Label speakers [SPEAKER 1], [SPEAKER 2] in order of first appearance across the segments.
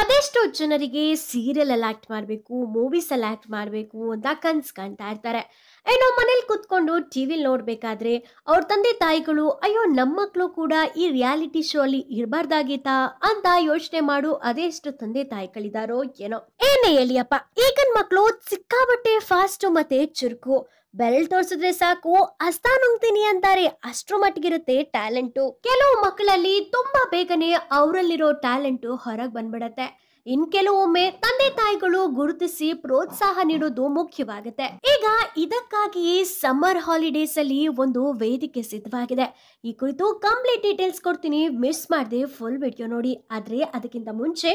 [SPEAKER 1] ಅದೆಷ್ಟೋ ಜನರಿಗೆ ಸೀರಿಯಲ್ ಅಲ್ಲಿ ಆಕ್ಟ್ ಮಾಡಬೇಕು ಮೂವೀಸ್ ಅಲ್ಲಿ ಆಕ್ಟ್ ಮಾಡಬೇಕು ಅಂತ ಕನ್ಸ್ ಕಾಣ್ತಾ ಇರ್ತಾರೆ. ಏನೋ ಮನೇಲಿ ಕುತ್ಕೊಂಡು ಟಿವಿಲ್ ನೋಡ್ಬೇಕಾದ್ರೆ ಅವ್ರ ತಂದೆ ತಾಯಿಗಳು, ಅಯ್ಯೋ ನಮ್ಮ ಮಕ್ಕಳು ಕೂಡ ಈ ರಿಯಾಲಿಟಿ ಶೋ ಅಲ್ಲಿ ಇರಬಾರ್ದಾಗಿತ್ತಾ? ಅಂತ ಯೋಚನೆ ಮಾಡು, ಅದೆಷ್ಟು ತಂದೆ ತಾಯಿಗಳಿದಾರೋ ಏನೋ. ಏನೇ ಹೇಳಿಯಪ್ಪ, ಈಗಿನ ಮಕ್ಕಳು ಸಿಕ್ಕಾಬಟ್ಟೆ ಫಾಸ್ಟ್ ಮತ್ತೆ ಚುರುಕು. ಬೆರಳ್ ತೋರಿಸಿದ್ರೆ ಸಾಕು ಹಸ್ತ ನುಂಗ್ತೀನಿ ಅಂತಾರೆ. ಅಷ್ಟ್ರ ಮಟ್ಟಿಗಿರುತ್ತೆ ಟ್ಯಾಲೆಂಟು. ಕೆಲವು ಮಕ್ಕಳಲ್ಲಿ ತುಂಬಾ ಬೇಗನೆ ಅವರಲ್ಲಿರೋ ಟ್ಯಾಲೆಂಟು ಹೊರಗೆ ಬಂದ್ಬಿಡತ್ತೆ. ಇನ್ ಕೆಲವೊಮ್ಮೆ ತಂದೆ ತಾಯಿಗಳು ಗುರುತಿಸಿ ಪ್ರೋತ್ಸಾಹ ನೀಡೋದು ಮುಖ್ಯವಾಗುತ್ತೆ. ಈಗ ಇದಕ್ಕಾಗಿ ಸಮ್ಮರ್ ಹಾಲಿಡೇಸ್ ಅಲ್ಲಿ ಒಂದು ವೇದಿಕೆ ಸಿದ್ಧವಾಗಿದೆ. ಈ ಕುರಿತು ಕಂಪ್ಲೀಟ್ ಡೀಟೇಲ್ಸ್ ಕೊಡ್ತೀನಿ. ಮಿಸ್ ಮಾಡದೆ ಫುಲ್ ವಿಡಿಯೋ ನೋಡಿ. ಆದ್ರೆ ಅದಕ್ಕಿಂತ ಮುಂಚೆ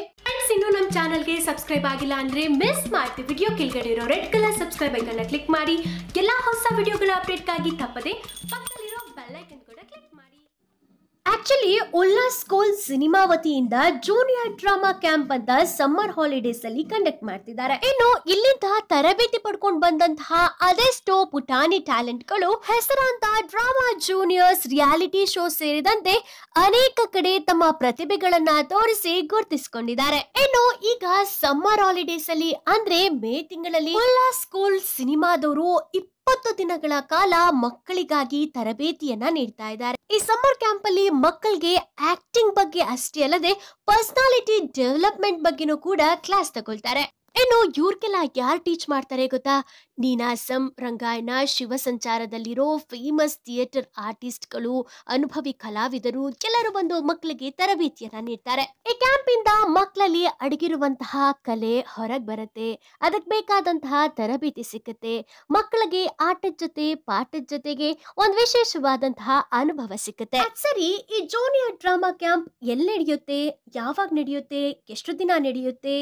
[SPEAKER 1] ಫ್ರೆಂಡ್ಸ್ ಇನ್ನು ನಮ್ಮ ಚಾನಲ್ಗೆ ಸಬ್ಸ್ಕ್ರೈಬ್ ಆಗಿಲ್ಲ ಅಂದ್ರೆ ಮಿಸ್ ಮಾಡ್ತೀವಿ ವಿಡಿಯೋ ಕೆಳಗಡೆ ಇರೋ ರೆಡ್ ಕಲರ್ ಸಬ್ಸ್ಕ್ರೈಬ್ ಐಕನ್ನ ಕ್ಲಿಕ್ ಮಾಡಿ. ಎಲ್ಲಾ ಹೊಸ ವಿಡಿಯೋಗಳ ಅಪ್ಡೇಟ್ಗಾಗಿ ತಪ್ಪದೆ ಆಕ್ಚುಲಿ ಉಲ್ಲಾಸ್ ಸ್ಕೂಲ್ ಸಿನಿಮಾ ವತಿಯಿಂದ ಜೂನಿಯರ್ ಡ್ರಾಮಾ ಕ್ಯಾಂಪ್ ಅಂತ ಸಮ್ಮರ್ ಹಾಲಿಡೇಸ್ ಅಲ್ಲಿ ಕಂಡಕ್ಟ್ ಮಾಡ್ತಿದ್ದಾರೆ. ಇನ್ನು ಇಲ್ಲಿಂದ ತರಬೇತಿ ಪಡ್ಕೊಂಡು ಬಂದಂತಹ ಅದೆಷ್ಟೋ ಪುಟಾಣಿ ಟ್ಯಾಲೆಂಟ್ಗಳು ಹೆಸರಾಂತ ಡ್ರಾಮಾ ಜೂನಿಯರ್ಸ್ ರಿಯಾಲಿಟಿ ಶೋ ಸೇರಿದಂತೆ ಅನೇಕ ಕಡೆ ತಮ್ಮ ಪ್ರತಿಭೆಗಳನ್ನ ತೋರಿಸಿ ಗುರುತಿಸಿಕೊಂಡಿದ್ದಾರೆ. ಇನ್ನು ಈಗ ಸಮ್ಮರ್ ಹಾಲಿಡೇಸ್ ಅಲ್ಲಿ ಅಂದ್ರೆ ಮೇ ತಿಂಗಳಲ್ಲಿ ಉಲ್ಲಾಸ್ ಸ್ಕೂಲ್ ಸಿನಿಮಾದವರು ಇಪ್ಪತ್ತು ದಿನಗಳ ಕಾಲ ಮಕ್ಕಳಿಗಾಗಿ ತರಬೇತಿಯನ್ನ ನೀಡ್ತಾ ಇದ್ದಾರೆ. ಈ ಸಮ್ಮರ್ ಕ್ಯಾಂಪ್ ಅಲ್ಲಿ ಮಕ್ಕಳಿಗೆ ಆಕ್ಟಿಂಗ್ ಬಗ್ಗೆ ಅಷ್ಟೇ ಅಲ್ಲದೆ ಪರ್ಸನಾಲಿಟಿ ಡೆವಲಪ್ಮೆಂಟ್ ಬಗ್ಗೆನೂ ಕೂಡ ಕ್ಲಾಸ್ ತಗೊಳ್ತಾರೆ. ಇನ್ನು ಇವ್ರಿಗೆಲ್ಲ ಯಾರು ಟೀಚ್ ಮಾಡ್ತಾರೆ ಗೊತ್ತಾ? ನೀನಾಸಂ ರಂಗಾಯಣ ಶಿವ ಸಂಚಾರದಲ್ಲಿರೋ ಫೇಮಸ್ ಥಿಯೇಟರ್ ಆರ್ಟಿಸ್ಟ್ಗಳು ಅನುಭವಿ ಕಲಾವಿದರು ಎಲ್ಲರೂ ಬಂದು ಮಕ್ಕಳಿಗೆ ತರಬೇತಿಯನ್ನ ನೀಡ್ತಾರೆ. ಈ ಕ್ಯಾಂಪ್ ಇಂದ ಮಕ್ಕಳಲ್ಲಿ ಅಡಗಿರುವಂತಹ ಕಲೆ ಹೊರಗೆ ಬರುತ್ತೆ. ಅದಕ್ಕೆ ಬೇಕಾದಂತಹ ತರಬೇತಿ ಸಿಕ್ಕುತ್ತೆ. ಮಕ್ಕಳಿಗೆ ಆಟದ ಜೊತೆ, ಪಾಠದ ಜೊತೆಗೆ ಒಂದು ವಿಶೇಷವಾದಂತಹ ಅನುಭವ ಸಿಕ್ಕುತ್ತೆ. ಸರಿ, ಈ ಜೂನಿಯರ್ ಡ್ರಾಮಾ ಕ್ಯಾಂಪ್ ಎಲ್ಲಿ ನಡೆಯುತ್ತೆ? ಯಾವಾಗ ನಡೆಯುತ್ತೆ? ಎಷ್ಟು ದಿನ ನಡೆಯುತ್ತೆ?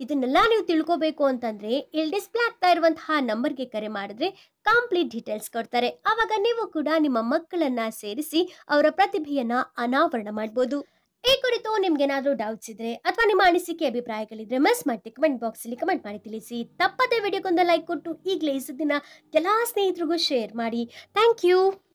[SPEAKER 1] ಇದನ್ನೆಲ್ಲ ನೀವು ತಿಳ್ಕೋಬೇಕು ಅಂತಂದ್ರೆ, ಇಲ್ಲಿ ಡಿಸ್ಪ್ಲೇ ಆಗ್ತಾ ಇರುವಂತಹ ನಂಬರ್ಗೆ ಕರೆ ಮಾಡಿದ್ರೆ ಕಂಪ್ಲೀಟ್ ಡೀಟೇಲ್ಸ್ ಕೊಡ್ತಾರೆ. ಆವಾಗ ನೀವು ಕೂಡ ನಿಮ್ಮ ಮಕ್ಕಳನ್ನ ಸೇರಿಸಿ ಅವರ ಪ್ರತಿಭೆಯನ್ನ ಅನಾವರಣ ಮಾಡಬಹುದು ಈ ಕುರಿತು ನಿಮ್ಗೇನಾದ್ರೂ ಡೌಟ್ಸ್ ಇದ್ರೆ ಅಥವಾ ನಿಮ್ಮ ಅನಿಸಿಕೆ ಅಭಿಪ್ರಾಯಗಳಿದ್ರೆ ಮಿಸ್ ಮಾಡಿ ಕಮೆಂಟ್ ಬಾಕ್ಸ್ ಅಲ್ಲಿ ಕಮೆಂಟ್ ಮಾಡಿ ತಿಳಿಸಿ. ತಪ್ಪದೇ ವಿಡಿಯೋಗೊಂದು ಲೈಕ್ ಕೊಟ್ಟು ಈಗಲೇ ಈ ಸುದ್ದಿನ ಎಲ್ಲಾ ಸ್ನೇಹಿತರಿಗೂ ಶೇರ್ ಮಾಡಿ. Thank you